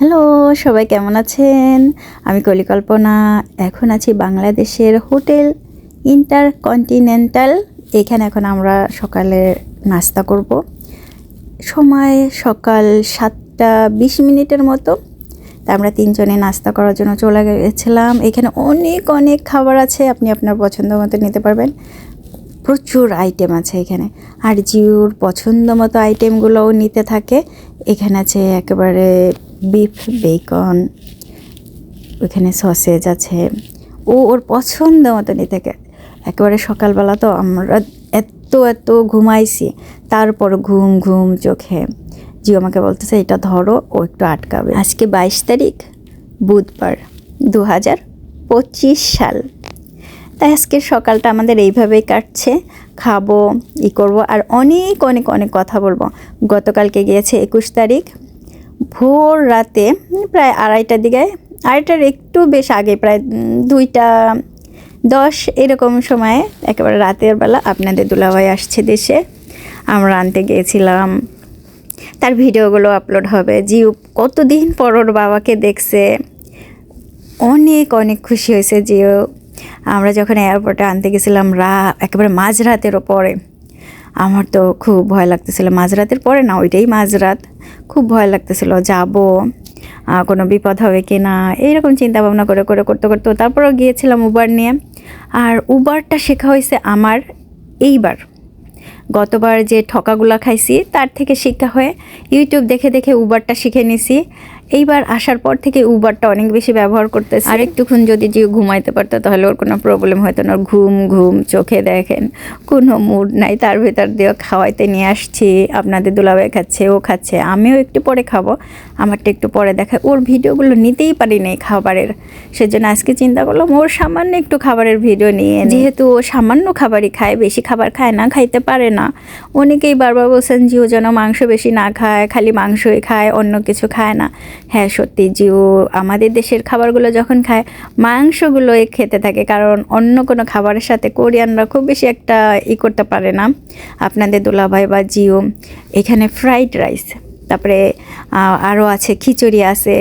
Hello, সবাই কেমন আছেন? আমি কলিকল্পনা, এখন আছি বাংলাদেশের হোটেল ইন্টারকন্টিনেন্টাল। এখানে এখন আমরা সকালে নাস্তা করব। সময় সকাল সাতটা বিশ মিনিটের মতো। তা আমরা তিনজনে নাস্তা করার জন্য চলে গেছিলাম। এখানে অনেক অনেক খাবার আছে, আপনি আপনার পছন্দ মতো নিতে পারবেন। প্রচুর আইটেম আছে এখানে। আর জিওর পছন্দ মতো আইটেমগুলোও নিতে থাকে। এখানে আছে একেবারে বিফ, বেকন, ওখানে সসেজ আছে। ও ওর পছন্দ মতো নিতে থাকে একেবারে সকালবেলা তো আমরা এত এত ঘুমাইছি, তারপর ঘুম ঘুম চোখে। জিও আমাকে বলতেছে, এটা ধরো, ও একটু আটকাবে। আজকে বাইশ তারিখ, বুধবার দু হাজার পঁচিশ সাল। তাই আজকে সকালটা আমাদের এইভাবেই কাটছে। খাব, ই করব, আর অনেক অনেক অনেক কথা বলব। গতকালকে গিয়েছে একুশ তারিখ। ভোর রাতে, প্রায় আড়াইটার দিকে, আড়াইটার একটু বেশ আগে, প্রায় দুইটা দশ এরকম সময়ে একেবারে রাতের বেলা আপনাদের দুলাভাই আসছে দেশে। আমরা আনতে গিয়েছিলাম। তার ভিডিওগুলো আপলোড হবে। জিও কতদিন পর ওর বাবাকে দেখছে? অনেক অনেক খুশি হয়েছে জিও আমরা যখন এয়ারপোর্টে আনতে গেছিলাম, রা একেবারে মাঝরাতেরও পরে আমার তো খুব ভয় লাগতেছিল। মাঝরাতের পরে না, ওইটাই মাঝরাত। খুব ভয় লাগতেছিল, যাব কোনো বিপদ হবে কি না? এইরকম চিন্তা ভাবনা করে করে, করতে করতে তারপরেও গিয়েছিলাম উবার নিয়ে। আর উবারটা শেখা হয়েছে আমার এইবার। গতবার যে ঠকাগুলা খাইছি, তার থেকে শিক্ষা হয়ে ইউটিউব দেখে দেখে উবারটা শিখে নিছি। এইবার আসার পর থেকে উবারটা অনেক বেশি ব্যবহার করতেছি। আর একটুক্ষণ যদি যে ঘুমাইতে পারতো তাহলে ওর কোনো প্রবলেম হতো না। ঘুম ঘুম চোখে দেখেন। কোনো মুড নাই তার ভেতর দিয়ে খাওয়াইতে নিয়ে আসছি। আপনাদের দুলাভাই খাচ্ছে ও খাচ্ছে আমিও একটু পরে খাব। আমারটা একটু পরে দেখায়। ওর ভিডিওগুলো নিতেই পারি নাই খাবারের। সেজন্য আজকে চিন্তা করলাম ওর সামান্য একটু খাবারের ভিডিও নিয়ে যেহেতু ও সামান্য খাবারই খায় বেশি খাবার খায় না খাইতে পারে না। অনেকেই বারবার বলছেন জিও যেন মাংস বেশি না খায় খালি মাংসই খায় অন্য কিছু খায় না। হ্যাঁ সত্যি জিও আমাদের দেশের খাবারগুলো যখন খায় মাংসগুলোই খেতে থাকে, কারণ অন্য কোনো খাবারের সাথে কোরিয়ানরা খুব বেশি একটা ই করতে পারে না। আপনাদের দুলাভাই বা জিও এখানে ফ্রাইড রাইস তারপরে আরও আছে, খিচুড়ি আছে,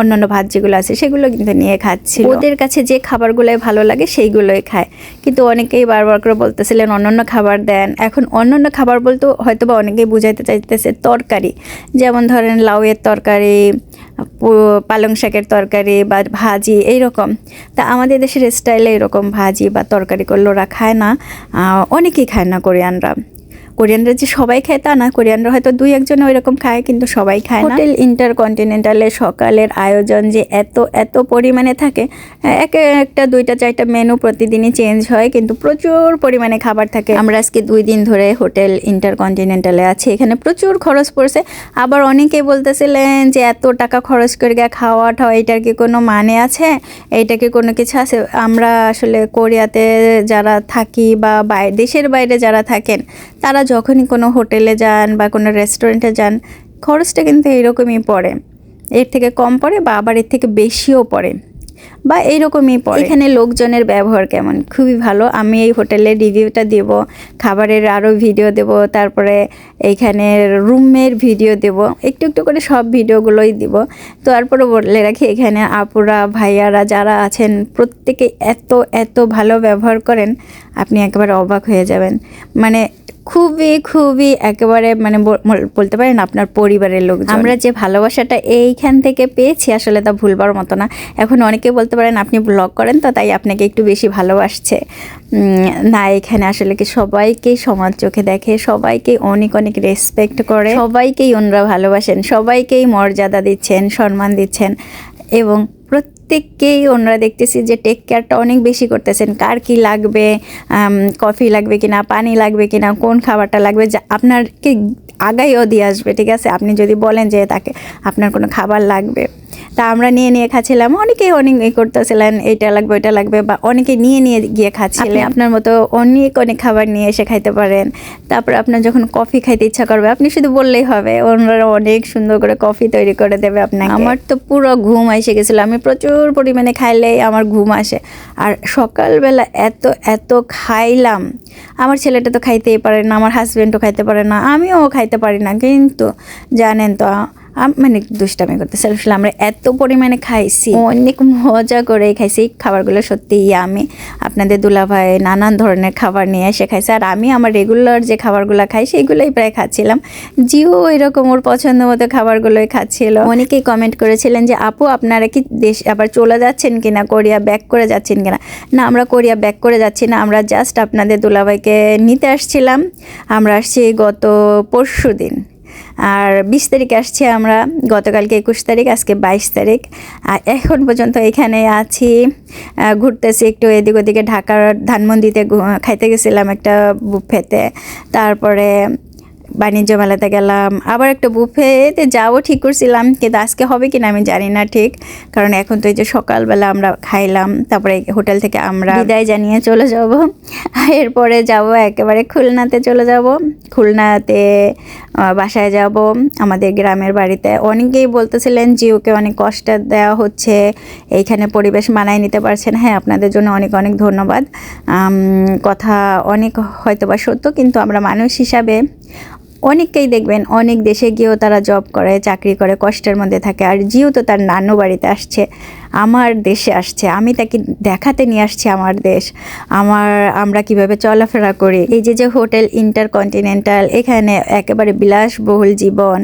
অন্যান্য ভাত যেগুলো আছে, সেগুলো কিন্তু নিয়ে খাচ্ছি ওদের কাছে যে খাবারগুলোই ভালো লাগে, সেইগুলোই খায়। কিন্তু অনেকেই বারবার করে বলতেছিলেন, অন্যান্য খাবার দেন। এখন অন্যান্য খাবার বলতে হয়তো বা অনেকেই বুঝাইতে চাইতেছে, তরকারি। যেমন ধরেন, লাউয়ের তরকারি পালং শাকের তরকারি বা ভাজি এইরকম। তা আমাদের দেশের স্টাইলে এরকম ভাজি বা তরকারি করলে ওরা খায় না। অনেকেই খায় না কোরিয়ানরা। কোরিয়ানরা যে সবাই খায় তা না, কোরিয়ানরা হয়তো দুই একজন ওই রকম খায়, কিন্তু সবাই খায় না। হোটেল ইন্টারকন্টিনেন্টালে সকালের আয়োজন যে এত এত পরিমাণে থাকে এক একটা দুইটা চারটা মেনু প্রতিদিনই চেঞ্জ হয়, কিন্তু প্রচুর পরিমাণে খাবার থাকে। আমরা আজকে দুই দিন ধরে হোটেল ইন্টারকন্টিনেন্টালে আছি, এখানে প্রচুর খরচ পড়ছে। আবার অনেকেই বলতেছিলেন যে এত টাকা খরচ করে গিয়ে খাওয়া ঠাওয়া এটার কি কোনো মানে আছে? এইটা কি কোনো কিছু আছে? আমরা আসলে কোরিয়াতে যারা থাকি বা দেশের বাইরে যারা থাকেন, তারা যখনই কোনো হোটেলে যান বা কোনো রেস্টুরেন্টে যান, খরচটা কিন্তু এরকমই পড়ে। এর থেকে কম পড়ে বা আবার এর থেকে বেশিও পড়ে। বা এইরকমই পড়ে। এখানে লোকজনের ব্যবহার কেমন? খুবই ভালো। আমি এই হোটেলের রিভিউটা দেব, খাবারের আরও ভিডিও দেব, তারপরে এইখানে রুমের ভিডিও দেব, একটু একটু করে সব ভিডিওগুলোই দিব। তো তারপরে বলে রাখি, এখানে আপুরা, ভাইয়ারা যারা আছেন, প্রত্যেকে এত এত ভালো ব্যবহার করেন, আপনি একেবারে অবাক হয়ে যাবেন। মানে খুবই খুবই একেবারে মানে বল- বল- বলতে পারেন আপনার পরিবারের লোক আমরা যে ভালোবাসাটা এইখান থেকে পেয়েছি আসলে তা ভুলবার মতো না। এখন অনেকে বলতে পারেন আপনি ব্লগ করেন তো তাই আপনাকে একটু বেশি ভালোবাসছে। না এখানে আসলে কি সবাইকেই সমাজ চোখে দেখে সবাইকে অনেক অনেক রেসপেক্ট করে। সবাইকেই ওনরা ভালোবাসেন সবাইকেই মর্যাদা দিচ্ছেন সম্মান দিচ্ছেন এবং প্রত্যেককেই ওনারা দেখতেছি যে টেক কেয়ারটা অনেক বেশি করতেছেন। কার কি লাগবে কফি লাগবে কি না পানি লাগবে কি না কোন খাবারটা লাগবে, যা আপনার আপনারকে আগাইও দিয়ে আসবে, ঠিক আছে? আপনি যদি বলেন যে তাকে আপনার কোনো খাবার লাগবে। তা আমরা নিয়ে নিয়ে খাচ্ছিলাম। অনেকেই অনেক ই করতেছিলেন এটা লাগবে ওইটা লাগবে বা অনেকে নিয়ে নিয়ে গিয়ে খাচ্ছিলেন। আপনার মতো অনেক অনেক খাবার নিয়ে এসে খাইতে পারেন। তারপর আপনার যখন কফি খাইতে ইচ্ছা করবে আপনি শুধু বললেই হবে ওনারা অনেক সুন্দর করে কফি তৈরি করে দেবে আপনাকে। আমার তো পুরো ঘুম এসে গেছিল। আমি প্রচুর পরিমাণে খাইলেই আমার ঘুম আসে। আর সকালবেলা এত এত খাইলাম। আমার ছেলেটা তো খাইতেই পারে না আমার হাজব্যান্ডও খাইতে পারে না আমিও খাইতে পারি না। কিন্তু জানেন তো মানে দুষ্টামি করতেছে। আসলে আমরা এত পরিমাণে খাইছি, অনেক মজা করে খাইছি। খাবারগুলো সত্যি আমি আপনাদের দুলাভাই নানান ধরনের খাবার নিয়ে এসে খাইছি। আর আমি আমার রেগুলার যে খাবারগুলো খাই সেইগুলোই প্রায় খাচ্ছিলাম। জিও এরকম ওর পছন্দ মতো খাবারগুলোই খাচ্ছিল। অনেকেই কমেন্ট করেছিলেন যে, আপু, আপনারা কি দেশ, আবার চলে যাচ্ছেন কিনা? কোরিয়া ব্যাক করে যাচ্ছেন কিনা? না, আমরা কোরিয়া ব্যাক করে যাচ্ছি না। আমরা জাস্ট আপনাদের দুলাভাইকে নিতে আসছিলাম। আমরা আসছি গত পরশু দিন আর বিশ তারিখে আসছি আমরা, গতকালকে একুশ তারিখ, আজকে বাইশ তারিখ। আর এখন পর্যন্ত এখানে আছি ঘুরতেছি একটু এদিক ওদিকে ঢাকার ধানমন্ডিতে খাইতে গেছিলাম একটা বুফেতে। তারপরে বাণিজ্য মেলাতে গেলাম আবার একটা বুফেতে যাব ঠিক করছিলাম কিন্তু আজকে হবে কিনা আমি জানি না ঠিক কারণ এখন তো এই যে সকালবেলা আমরা খাইলাম তারপরে হোটেল থেকে আমরা বিদায় জানিয়ে চলে যাব। এরপরে যাব একেবারে খুলনাতে চলে যাব খুলনাতে বাসায় যাব আমাদের গ্রামের বাড়িতে। অনেকেই বলতেছিলেন যে জিওকে অনেক কষ্ট দেওয়া হচ্ছে এইখানে পরিবেশ মানায় নিতে পারছেন। হ্যাঁ আপনাদের জন্য অনেক অনেক ধন্যবাদ। কথা অনেক হয়তোবা সত্য কিন্তু আমরা মানুষ হিসাবে অনেককেই দেখবেন, অনেক দেশে গিয়েও তারা জব করে, চাকরি করে, কষ্টের মধ্যে থাকে। আর জিও তো তার নানু বাড়িতে আসছে, আমার দেশে আসছে। আমি তাকে দেখাতে নিয়ে আসছি আমার দেশ। আমার, আমরা কীভাবে চলাফেরা করি? এই যে যে হোটেল ইন্টারকন্টিনেন্টাল, এখানে একেবারে বিলাসবহুল জীবন।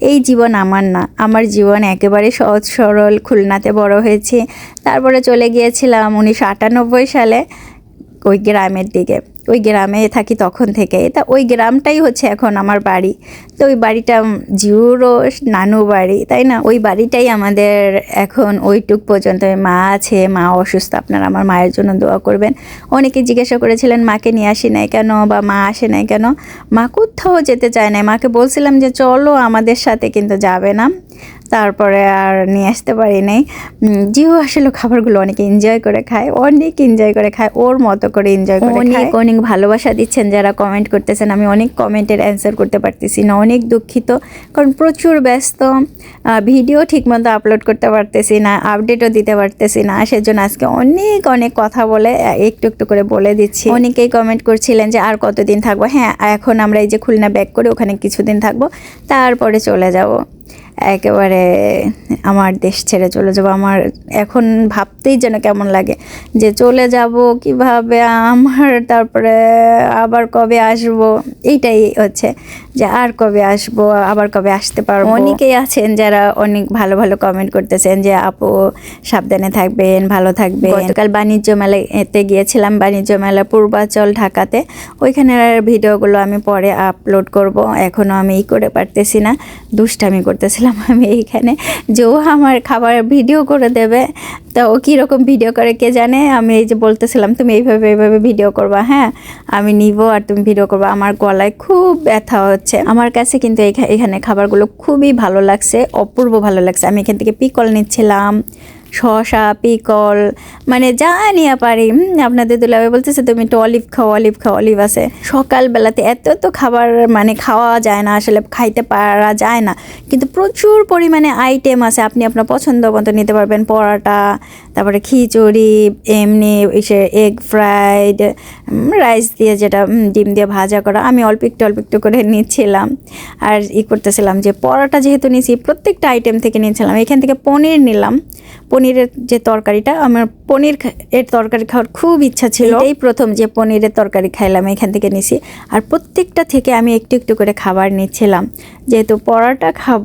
এই জীবন আমার না। আমার জীবন একেবারে সহজ, সরল, খুলনাতে বড় হয়েছি। তারপরে চলে গিয়েছিলাম উনিশশো আটানব্বই সালে ওই গ্রামের দিকে। ওই গ্রামে থাকি তখন থেকে। তা ওই গ্রামটাই হচ্ছে এখন আমার বাড়ি। তো ওই বাড়িটা জিউরও নানু বাড়ি তাই না? ওই বাড়িটাই আমাদের এখন ওইটুক পর্যন্ত। মা আছে মা অসুস্থ আপনারা আমার মায়ের জন্য দোয়া করবেন। অনেকে জিজ্ঞাসা করেছিলেন মাকে নিয়ে আসি নাই কেন বা মা আসে নাই কেন? মা কোথাও যেতে চায় না মাকে বলছিলাম যে চলো আমাদের সাথে কিন্তু যাবে না। তারপরে আর নিয়ে আসতে পারি নাই। জিও আসলে খাবারগুলো অনেক এনজয় করে খায় অনেক এনজয় করে খায় ওর মতো করে এনজয় করে অনেক অনেক ভালোবাসা দিচ্ছেন, যারা কমেন্ট করতেছেন, আমি অনেক কমেন্টের অ্যান্সার করতে পারতেছি না, অনেক দুঃখিত। কারণ প্রচুর ব্যস্ত ভিডিও ঠিকমতো আপলোড করতে পারতেছি না আপডেটও দিতে পারতেছি না, সেজন্য আজকে অনেক অনেক কথা বলে একটু একটু করে বলে দিচ্ছি। অনেকেই কমেন্ট করছিলেন যে, আর কতদিন থাকব? হ্যাঁ এখন আমরা এই যে খুলনা ব্যাক করে ওখানে কিছুদিন থাকব, তারপরে চলে যাব। একেবারে আমার দেশ ছেড়ে চলে যাব। আমার এখন ভাবতেই যেন কেমন লাগে যে চলে যাব কীভাবে, আমার তারপরে আবার কবে আসব, এইটাই হচ্ছে। যে আর কবে আসব আবার কবে আসতে পারব? অনেকেই আছেন যারা অনেক ভালো ভালো কমেন্ট করতেছেন যে আপু সাবধানে থাকবেন ভালো থাকবেন। গতকাল বাণিজ্য মেলাতে গিয়েছিলাম বাণিজ্য মেলা পূর্বাচল ঢাকাতে। ওইখানের ভিডিওগুলো আমি পরে আপলোড করব। এখনও আমি ই করে পারতেছি না। দুষ্টামি করতেছিলাম আমি এইখানে। যে ও আমার খাবার ভিডিও করে দেবে। তা ও কীরকম ভিডিও করে কে জানে? আমি এই যে বলতেছিলাম তুমি এইভাবে এইভাবে ভিডিও করবা। হ্যাঁ আমি নিব আর তুমি ভিডিও করবা। আমার গলায় খুব ব্যথা হচ্ছে। আমার কাছে কিন্তু এখানে খাবারগুলো খুবই ভালো লাগছে, অপূর্ব ভালো লাগছে। আমি এখান থেকে পিকল নিচ্ছিলাম। শশা, পিকল মানে যা নিয়ে পারি। আপনাদের দুলাভাই বলতেছে, তুমি একটু অলিভ খাও অলিভ খাও, অলিভ আছে। সকালবেলাতে এত এত খাবার মানে খাওয়া যায় না, আসলে খাইতে পারা যায় না। কিন্তু প্রচুর পরিমাণে আইটেম আছে, আপনি আপনার পছন্দ মতো নিতে পারবেন। পরাটা, তারপরে খিচুড়ি, এমনি এসে এগ ফ্রাইড রাইস দিয়ে যেটা ডিম দিয়ে ভাজা করা। আমি অল্প একটু অল্প একটু করে নিচ্ছিলাম। আর ই করতেছিলাম যে, পরাটা যেহেতু নিয়েছি প্রত্যেকটা আইটেম থেকে নিয়েছিলাম এখান থেকে পনির নিলাম। পনিরের যে তরকারিটা আমার পনির এর তরকারি খাওয়ার খুব ইচ্ছা ছিল? এই প্রথম যে পনিরের তরকারি খাইলাম এখান থেকে নিছি। আর প্রত্যেকটা থেকে আমি একটু একটু করে খাবার নিচ্ছিলাম। যেহেতু পরোটা খাব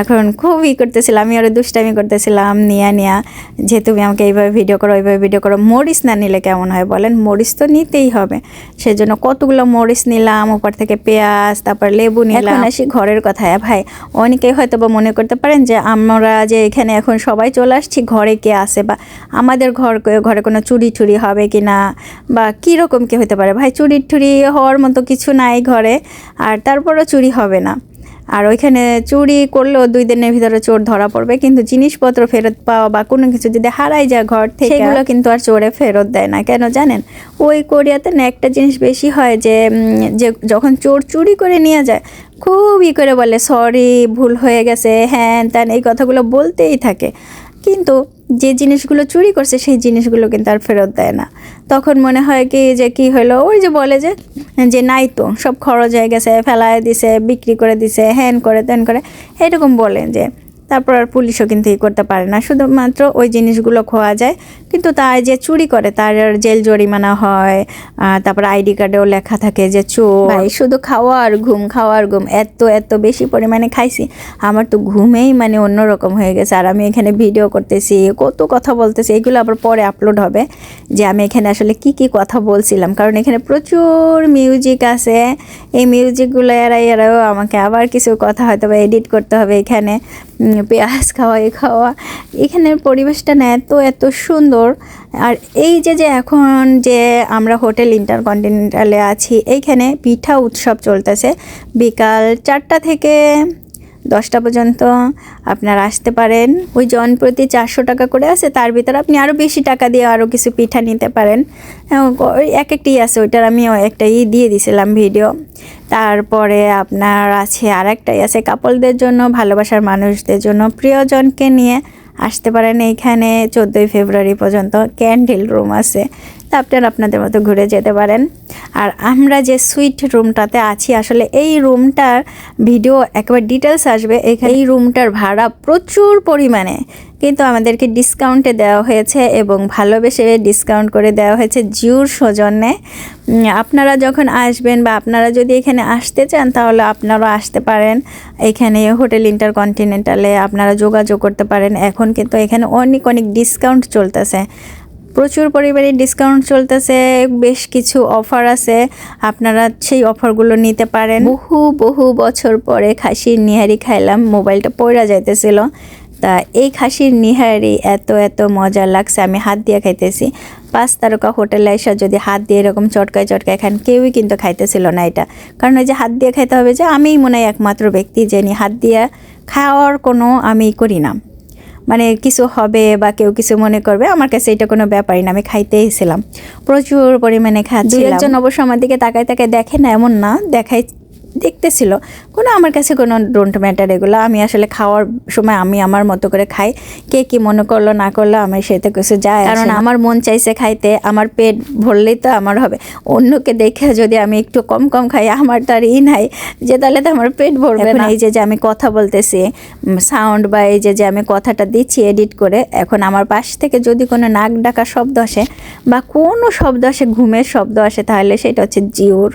এখন খুব ই করতেছিলাম, আমি আরও দুষ্টামি করতেছিলাম, নিয়া নিয়া। যে তুমি আমাকে এইভাবে ভিডিও করো এইভাবে ভিডিও করো, মরিচ না নিলে কেমন হয় বলেন? মরিচ তো নিতেই হবে। সেজন্য কতগুলো মরিচ নিলাম, উপর থেকে পেঁয়াজ, তারপর লেবু নিলাম। আসি ঘরের কথা হ্যাঁ ভাই, অনেকেই হয়তো বা মনে করতে পারেন যে আমরা যে এখানে এখন সবাই চলে আসছি, ঘরে কে আসে বা আমাদের ঘর ঘরে কোনো চুরি টুরি হবে কি না বা কীরকম কি হতে পারে? ভাই, চুরি টুরি হওয়ার মতো কিছু নাই ঘরে, আর তারপরও চুরি হবে না। আর ওইখানে চুরি করলেও দুই দিনের ভিতরে চোর ধরা পড়বে, কিন্তু জিনিসপত্র ফেরত পাওয়া বা কোনো কিছু যদি হারাই যায় ঘর থেকে, সেগুলো কিন্তু আর চোরে ফেরত দেয় না। কেন জানেন? ওই কোরিয়াতে না একটা জিনিস বেশি হয় যে যে যখন চোর চুরি করে নিয়ে যায় খুব ই করে বলে, সরি, ভুল হয়ে গেছে। হ্যান ত্যান, এই কথাগুলো বলতেই থাকে। কিন্তু যে জিনিসগুলো চুরি করছে, সেই জিনিসগুলো কিন্তু আর ফেরত দেয় না। তখন মনে হয় কি, যে কি হলো? ওই যে বলে যে যে নাই তো, সব খরচ হয়ে গেছে, ফেলায় দিছে, বিক্রি করে দিছে হ্যান করে ত্যান করে। এরকম বলে যে তারপর আর পুলিশও কিন্তু ই করতে পারে না। শুধুমাত্র ওই জিনিসগুলো খোয়া যায়। কিন্তু তার যে চুরি করে, তার জেল জরিমানা হয় তারপর আইডি কার্ডেও লেখা থাকে যে চোর শুধু খাওয়া আর ঘুম, খাওয়া আর ঘুম, এত এত বেশি পরিমাণে খাইছি। আমার তো ঘুমেই মানে অন্যরকম হয়ে গেছে। আর আমি এখানে ভিডিও করতেছি, কত কথা বলতেছি, এগুলো আবার পরে আপলোড হবে যে আমি এখানে আসলে কি কি কথা বলছিলাম। কারণ এখানে প্রচুর মিউজিক আছে। এই মিউজিকগুলো এরাই এরাও আমাকে আবার কিছু কথা হয়তো বা এডিট করতে হবে এখানে। পেঁয়াজ খাওয়া, এ খাওয়া, এখানের পরিবেশটা না এত এত সুন্দর। আর এই যে যে এখন যে আমরা হোটেল ইন্টারকন্টিনেন্টালে আছি, এইখানে পিঠা উৎসব চলতেছে। বিকাল চারটা থেকে দশটা পর্যন্ত আপনারা আসতে পারেন। ওই জন প্রতি চারশো টাকা করে আছে তার ভিতরে আপনি আরও বেশি টাকা দিয়ে আরও কিছু পিঠা নিতে পারেন। হ্যাঁ, ওই এক একটি আছে ওইটার আমি একটা ই দিয়ে দিছিলাম ভিডিও। তারপরে আপনার আছে আর একটাই আছে কাপলদের জন্য ভালোবাসার মানুষদের জন্য প্রিয়জনকে নিয়ে আসতে পারেন এইখানে চোদ্দোই ফেব্রুয়ারি পর্যন্ত ক্যান্ডেল রুম আছে। তা আপনারা আপনাদের মতো ঘুরে যেতে পারেন। আর আমরা যে সুইট রুমটাতে আছি, আসলে এই রুমটার ভিডিও একেবারে ডিটেলস আসবে। এখানে এই রুমটার ভাড়া প্রচুর পরিমাণে। কিন্তু আমাদেরকে ডিসকাউন্টে দেওয়া হয়েছে এবং ভালোবেসে ডিসকাউন্ট করে দেওয়া হয়েছে জিওর সৌজন্যে। আপনারা যখন আসবেন বা আপনারা যদি এখানে আসতে চান, তাহলে আপনারাও আসতে পারেন। এখানে হোটেল ইন্টারকন্টিনেন্টালে আপনারা যোগাযোগ করতে পারেন। এখন কিন্তু এখানে অনেক অনেক ডিসকাউন্ট চলতেছে। প্রচুর পরিমাণে ডিসকাউন্ট চলতেছে, বেশ কিছু অফার আছে। আপনারা সেই অফারগুলো নিতে পারেন। বহু বহু বছর পরে খাসির নিহারি খাইলাম, মোবাইলটা পড়া যাইতেছিল। তা এই খাসির নিহারি এত এত মজা লাগছে আমি হাত দিয়ে খাইতেছি। পাঁচ তারকা হোটেলে এসে যদি হাত দিয়ে এরকম চটকায় চটকায় খান কেউই কিন্তু খাইতেছিল না এটা। কারণ ওই যে হাত দিয়ে খাইতে হবে যে আমিই মনে হয় একমাত্র ব্যক্তি যিনি হাত দিয়ে খাওয়ার কোনো আমি করি না। মানে কিছু হবে বা কেউ কিছু মনে করবে আমার কাছে এটা কোনো ব্যাপারই না আমি খাইতেইছিলাম প্রচুর পরিমাণে খাচ্ছিলাম একজন অবশ্য আমার দিকে তাকায় তাকায় দেখে না এমন না দেখাই দেখতেছিল। কোনো আমার কাছে কোনো ডোন্ট ম্যাটার এগুলো। আমি আসলে খাওয়ার সময় আমি আমার মতো করে খাই। কে কি মনে করল না করল আমি সেটা কিছু যায় কারণ আমার মন চাইছে খাইতে আমার পেট ভরলেই তো আমার হবে। অন্যকে দেখে যদি আমি একটু কম কম খাই আমার তো আর ই নাই। যে তাহলে তো আমার পেট ভরবে না। এই যে যে আমি কথা বলতেছি সাউন্ড বা এই যে যে আমি কথাটা দিচ্ছি এডিট করে এখন আমার পাশ থেকে যদি কোনো নাক ডাকা শব্দ আসে বা কোনো শব্দ আসে ঘুমের শব্দ আসে তাহলে সেটা হচ্ছে জিওর।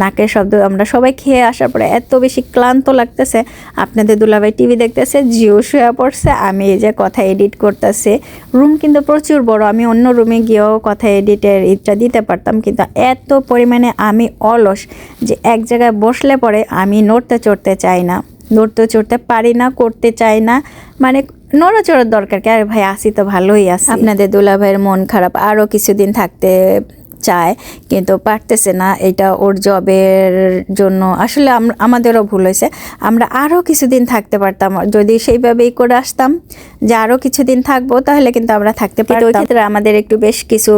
নাকের শব্দ আমরা সবাই খেয়ে আসার পরে এত বেশি ক্লান্ত লাগতেছে। আপনাদের দুলাভাই টিভি দেখতেছে, জিও শুয়ে পড়ছে, আমি এই যে কথা এডিট করতেছে। রুম কিন্তু প্রচুর বড়, আমি অন্য রুমে গিয়েও কথা এডিটের ইটা দিতে পারতাম, কিন্তু এত পরিমাণে আমি অলস যে এক জায়গায় বসলে পরে আমি নড়তে চড়তে চাই না। নড়তে চড়তে পারি না, করতে চাই না মানে নড়াচড়ার দরকার কি? আরে ভাই আসি তো ভালোই আছে। আপনাদের দুলাভাইয়ের মন খারাপ আরও কিছুদিন থাকতে চায় কিন্তু পারতেছে না। এটা ওর জবের জন্য। আসলে আমাদেরও ভুল হয়েছে। আমরা আরও কিছুদিন থাকতে পারতাম। যদি সেইভাবেই করে আসতাম যে আরও কিছুদিন থাকব তাহলে কিন্তু আমরা থাকতে পারতাম ওই ক্ষেত্রে আমাদের একটু বেশ কিছু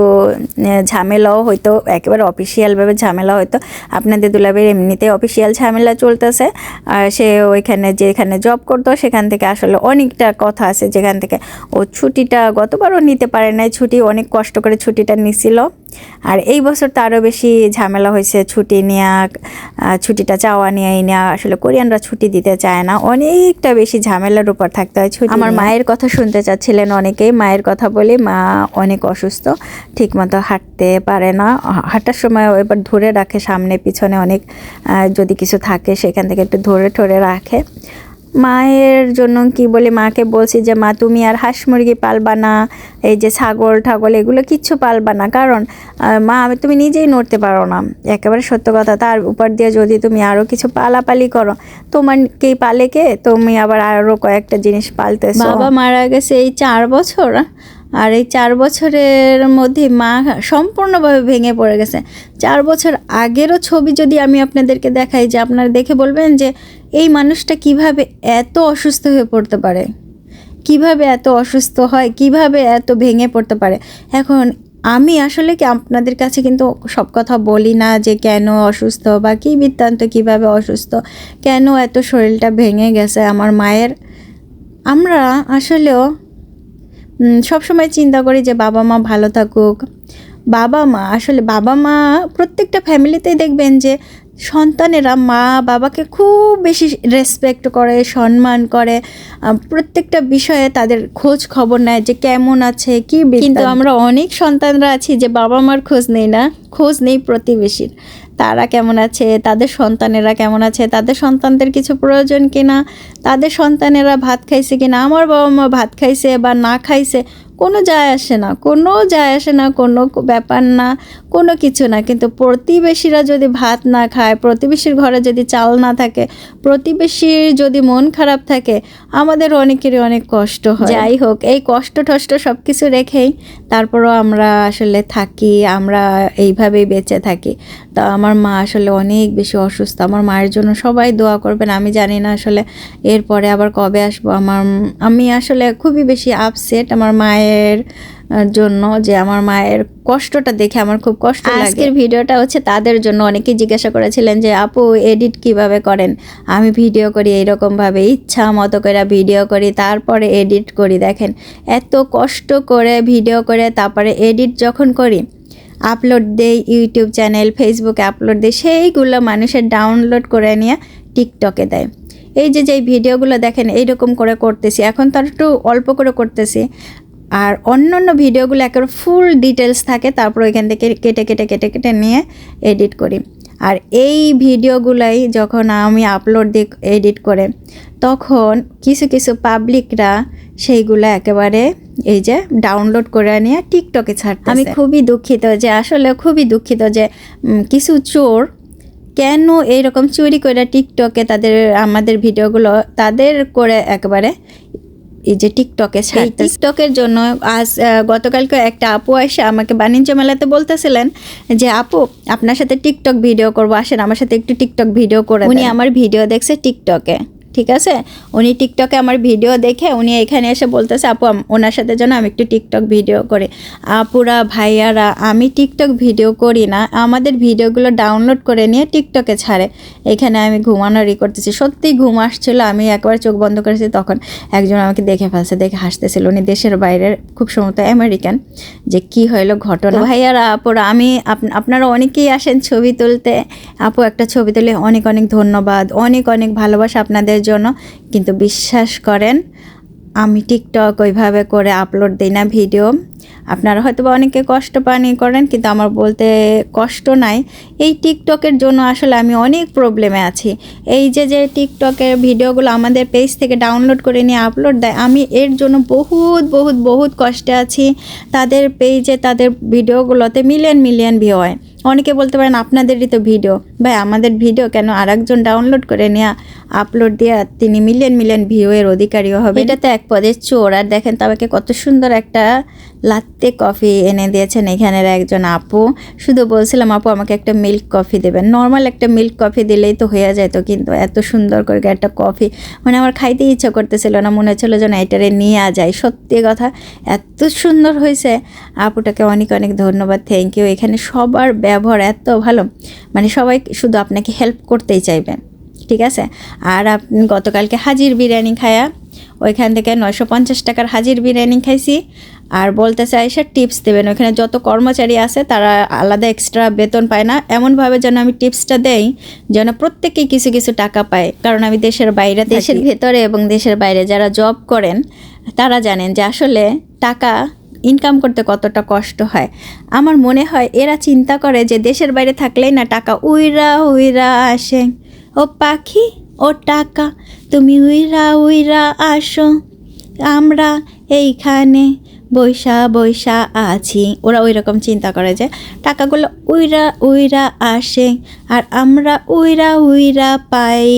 ঝামেলাও হয়তো একেবারে অফিসিয়ালভাবে ঝামেলা হয়তো আপনাদের দুলাবের এমনিতে অফিসিয়াল ঝামেলা চলতেছে। আর সে ওইখানে যেখানে জব করতো সেখান থেকে আসলে অনেকটা কথা আছে। যেখান থেকে ও ছুটিটা গতবারও নিতে পারে নাই। ছুটি অনেক কষ্ট করে ছুটিটা নিছিল। আর এই বছর তো আরও বেশি ঝামেলা হয়েছে ছুটি নেওয়া ছুটিটা চাওয়া নিয়ে। নেওয়া আসলে কোরিয়ানরা ছুটি দিতে চায় না অনেকটা বেশি ঝামেলার উপর থাকতে হয় ছুটি আমার মায়ের কথা শুনতে চাচ্ছিলেন অনেকেই মায়ের কথা বলি মা অনেক অসুস্থ ঠিকমতো হাঁটতে পারে না। হাঁটার সময় এবার ধরে রাখে সামনে পিছনে অনেক যদি কিছু থাকে সেখান থেকে একটু ধরে ঠরে রাখে। মায়ের জন্য কি বলে মাকে বলছি যে, মা, তুমি আর হাঁস মুরগি পালবা না, এই যে ছাগল ঠাগল, এগুলো কিচ্ছু পালবা না। কারণ মা মা তুমি নিজেই নড়তে পারো না। একেবারে সত্য কথা। তার উপর দিয়ে যদি তুমি আরও কিছু পালাপালি করো, তোমার কে পালে কে? তুমি আবার আরও কয়েকটা জিনিস পালতেছো। বাবা মারা গেছে এই চার বছর। আর এই চার বছরের মধ্যে মা সম্পূর্ণভাবে ভেঙে পড়ে গেছে। চার বছর আগেরও ছবি যদি আমি আপনাদেরকে দেখাই, যে আপনারা দেখে বলবেন যে এই মানুষটা কীভাবে এত অসুস্থ হয়ে পড়তে পারে? কীভাবে এত অসুস্থ হয়? কীভাবে এত ভেঙে পড়তে পারে? এখন আমি আসলে কি আপনাদের কাছে কিন্তু সব কথা বলি না যে কেন অসুস্থ বা কী বৃত্তান্ত, কীভাবে অসুস্থ, কেন এত শরীরটা ভেঙে গেছে আমার মায়ের? আমরা আসলেও সব সময় চিন্তা করি যে বাবা মা ভালো থাকুক। বাবা মা আসলে বাবা মা প্রত্যেকটা ফ্যামিলিতেই দেখবেন যে সন্তানেরা মা বাবাকে খুব বেশি রেসপেক্ট করে সম্মান করে। প্রত্যেকটা বিষয়ে তাদের খোঁজ খবর নেয় যে কেমন আছে কি কিন্তু আমরা অনেক সন্তানরা আছি যে বাবা মার খোঁজ নেই না খোঁজ নেই প্রতিবেশীর। তারা কেমন আছে, তাদের সন্তানেরা কেমন আছে, তাদের সন্তানদের কিছু প্রয়োজন কিনা, তাদের সন্তানেরা ভাত খাইছে কিনা, আমার বাবা মা ভাত খাইছে বা না খাইছে কোনো যায় আসে না, কোনো যায় আসে না, কোনো ব্যাপার না, কোনো কিছু না। কিন্তু প্রতিবেশীরা যদি ভাত না খায়, প্রতিবেশীর ঘরে যদি চাল না থাকে, প্রতিবেশীর যদি মন খারাপ থাকে, আমাদের অনেকেরই অনেক কষ্ট হয়। যাই হোক, এই কষ্ট টষ্ট সব কিছু রেখেই তারপরও আমরা আসলে থাকি, আমরা এইভাবেই বেঁচে থাকি। তা আমার মা আসলে অনেক বেশি অসুস্থ। আমার মায়ের জন্য সবাই দোয়া করবেন। আমি জানি না আসলে এরপরে আবার কবে আসব। আমার, আমি আসলে খুবই বেশি আপসেট আমার মায়ের আহ, জন্য যে আমার মায়ের কষ্টটা দেখে আমার খুব কষ্ট আজকের ভিডিওটা হচ্ছে তাদের জন্য। অনেকেই জিজ্ঞাসা করেছিলেন যে আপু এডিট কীভাবে করেন? আমি ভিডিও করি এইরকম ভাবে ইচ্ছা মতো করে ভিডিও করি তারপরে এডিট করি। দেখেন এত কষ্ট করে ভিডিও করে তারপরে এডিট যখন করি আপলোড দেই ইউটিউব চ্যানেল ফেসবুকে আপলোড দেই সেইগুলো মানুষের ডাউনলোড করে নিয়ে টিকটকে দেয়। এই যে যে ভিডিওগুলো দেখেন এইরকম করে করতেছি। এখন তার একটু অল্প করে করতেছি। আর অন্য অন্য ভিডিওগুলো একেবারে ফুল ডিটেলস থাকে, তারপর ওইখান থেকে কেটে কেটে কেটে কেটে নিয়ে এডিট করি। আর এই ভিডিওগুলাই যখন আমি আপলোড দিই এডিট করে, তখন কিছু কিছু পাবলিকরা সেইগুলো একেবারে এই যে ডাউনলোড করে নিয়ে টিকটকে ছাড়তে আমি খুবই দুঃখিত যে, আসলে খুবই দুঃখিত যে কিছু চোর কেন এইরকম চুরি করে টিকটকে তাদের, আমাদের ভিডিওগুলো তাদের করে একবারে এই যে টিকটকে টিকটকের জন্য আজ আহ, গতকালকে একটা আপু এসে আমাকে বাণিজ্য মেলাতে বলতেছিলেন যে আপু আপনার সাথে টিকটক ভিডিও করব আসেন আমার সাথে একটু টিকটক ভিডিও করে উনি আমার ভিডিও দেখছে টিকটকে ঠিক আছে? উনি টিকটকে আমার ভিডিও দেখে উনি এখানে এসে বলতেছে, আপু ওনার সাথে যেন আমি একটু টিকটক ভিডিও করি। আপুরা, ভাইয়ারা, আমি টিকটক ভিডিও করি না, আমাদের ভিডিওগুলো ডাউনলোড করে নিয়ে টিকটকে ছাড়ে। এখানে আমি ঘুমানোরই করতেছি। সত্যি ঘুম আসছিল, আমি একবার চোখ বন্ধ করেছি তখন একজন আমাকে দেখে ফেলছে, দেখে হাসতেছিল। উনি দেশের বাইরের খুব সম্ভবত আমেরিকান। যে কি হইল ঘটনা। ভাইয়ারা, আপুরা, আমি আপ- আপনারা অনেকেই আসেন ছবি তুলতে। আপু একটা ছবি তুলে অনেক অনেক ধন্যবাদ, অনেক অনেক ভালোবাসা আপনাদের জন্য। কিন্তু বিশ্বাস করেন, আমি টিকটক ওইভাবে করে আপলোড দিই না ভিডিও আপনারা হয়তো বা অনেকে কষ্ট পানি করেন, কিন্তু আমার বলতে কষ্ট নাই। এই টিকটকের জন্য আসলে আমি অনেক প্রবলেমে আছি। এই যে যে টিকটকের ভিডিওগুলো আমাদের পেজ থেকে ডাউনলোড করে নিয়ে আপলোড দেয়, আমি এর জন্য বহুত বহুত বহুত কষ্টে আছি। তাদের পেজে তাদের ভিডিওগুলোতে মিলিয়ন মিলিয়ন ভিউ হয়। অনেকে বলতে পারেন, আপনাদেরই তো ভিডিও ভাই, আমাদের ভিডিও কেন আরেকজন ডাউনলোড করে নেওয়া আপলোড দিয়ে তিনি মিলিয়ন মিলিয়ন ভিউ এর অধিকারীও হবে এটা তো এক পদের চোর আর দেখেন তাকে কত সুন্দর একটা লাত্তে কফি এনে দিয়েছেন এখানের একজন আপু। শুধু বলছিলাম আপু আমাকে একটা মিল্ক কফি দেবেন। নর্মাল একটা মিল্ক কফি দিলেই তো হয়ে যেত কিন্তু এত সুন্দর করে একটা কফি মানে আমার খাইতে ইচ্ছা করতেছিল না মনে হচ্ছিল যেন এটারে নিয়ে আ যায় সত্যি কথা এত সুন্দর হয়েছে আপুটাকে অনেক অনেক ধন্যবাদ থ্যাংক ইউ এখানে সবার ব্যবহার এত ভালো। মানে সবাই শুধু আপনাকে হেল্প করতেই চাইবেন। ঠিক আছে? আর আপনি গতকালকে হাজির বিরিয়ানি খায়া ওইখান থেকে নয়শো পঞ্চাশ টাকার হাজির বিরিয়ানি খাইছি। আর বলতে চাই সে টিপস দেবেন। ওখানে যত কর্মচারী আছে, তারা আলাদা এক্সট্রা বেতন পায় না। এমনভাবে যেন আমি টিপসটা দেই, যেন প্রত্যেকেই কিছু কিছু টাকা পায়। কারণ আমি দেশের বাইরে দেশের ভেতরে এবং দেশের বাইরে যারা জব করেন, তারা জানেন যে আসলে টাকা ইনকাম করতে কতটা কষ্ট হয়। আমার মনে হয়, এরা চিন্তা করে যে দেশের বাইরে থাকলেই না, টাকা উইরা উইরা আসে। ও পাখি ও টাকা, তুমি উইরা উইরা আসো। আমরা এইখানে বৈশা বৈশা আছি। ওরা ওই রকম চিন্তা করে যে টাকাগুলো উইরা উইরা আসে আর আমরা উইরা উইরা পাই।